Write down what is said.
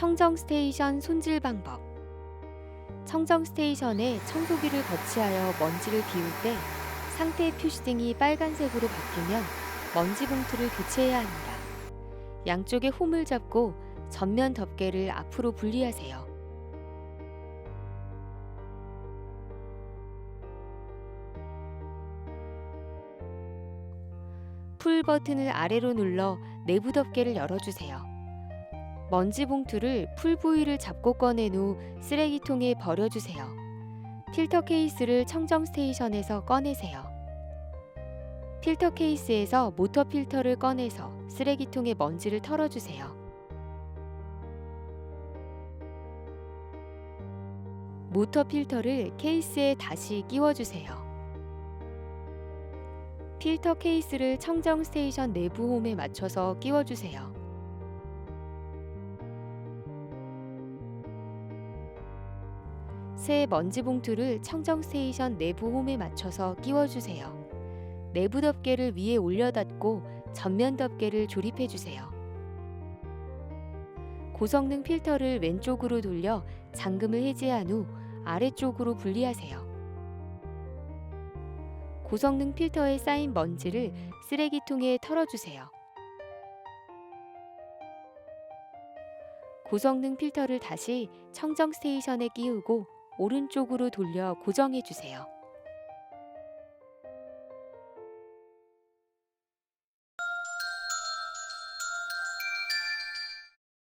청정 스테이션 손질 방법. 청정 스테이션에 청소기를 거치하여 먼지를 비울 때 상태 표시 등이 빨간색으로 바뀌면 먼지 봉투를 교체해야 합니다. 양쪽에 홈을 잡고 전면 덮개를 앞으로 분리하세요. 풀 버튼을 아래로 눌러 내부 덮개를 열어주세요. 먼지 봉투를 풀 부위를 잡고 꺼낸 후 쓰레기통에 버려주세요. 필터 케이스를 청정 스테이션에서 꺼내세요. 필터 케이스에서 모터 필터를 꺼내서 쓰레기통에 먼지를 털어주세요. 모터 필터를 케이스에 다시 끼워주세요. 필터 케이스를 청정 스테이션 내부 홈에 맞춰서 끼워주세요. 새 먼지 봉투를 청정 스테이션 내부 홈에 맞춰서 끼워주세요. 내부 덮개를 위에 올려 닫고 전면 덮개를 조립해 주세요. 고성능 필터를 왼쪽으로 돌려 잠금을 해제한 후 아래쪽으로 분리하세요. 고성능 필터에 쌓인 먼지를 쓰레기통에 털어주세요. 고성능 필터를 다시 청정 스테이션에 끼우고 오른쪽으로 돌려 고정해 주세요.